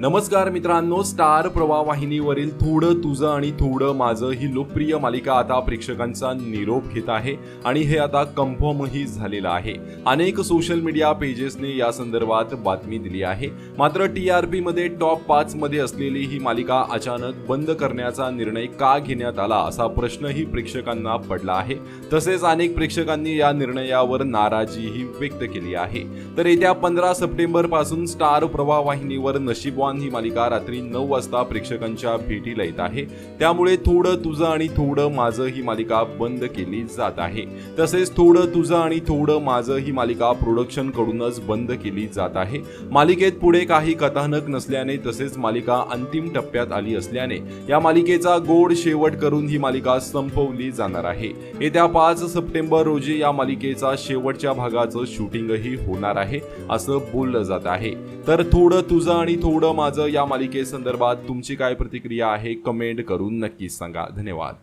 नमस्कार मित्रांनो स्टार प्रवाह वाहिनीवरील थोडं तुझं आणि थोडं माझं ही लोकप्रिय मालिका आता प्रेक्षकांचा निरोप घेत आहे आणि हे आता कन्फर्मही झालेलं आहे. अनेक सोशल मीडिया पेजेसने या संदर्भात बातमी दिली आहे. मात्र टी आर पी मध्ये टॉप पाच मध्ये असलेली ही मालिका अचानक बंद करण्याचा निर्णय का घेण्यात आला असा प्रश्नही प्रेक्षकांना पडला आहे. तसेच अनेक प्रेक्षकांनी या निर्णयावर नाराजीही व्यक्त केली आहे. तर येत्या पंधरा सप्टेंबरपासून स्टार प्रवाह वाहिनीवर नशीबवान ही मालिका रात्री नऊ वाजता प्रेक्षकांच्या भेटीला येत आहे. त्यामुळे थोडं तुझं आणि थोडं माझं ही मालिका बंद केली जात आहे. तसेच थोडं तुझं आणि थोडं माझं ही मालिका प्रोडक्शन कडूनच बंद केली जात आहे. मालिकेत पुढे काही कथानक नसल्याने तसेच मालिका अंतिम टप्प्यात आली असल्याने या मालिकेचा गोड शेवट करून ही मालिका संपवली जाणार आहे. येत्या पाच सप्टेंबर रोजी या मालिकेचा शेवटच्या भागाचं शूटिंगही होणार आहे असं बोललं जात आहे. तर थोडं तुझं आणि थोडं माझं या मालिकेसंदर्भात तुमची काय प्रतिक्रिया आहे कमेंट करून नक्कीच सांगा. धन्यवाद.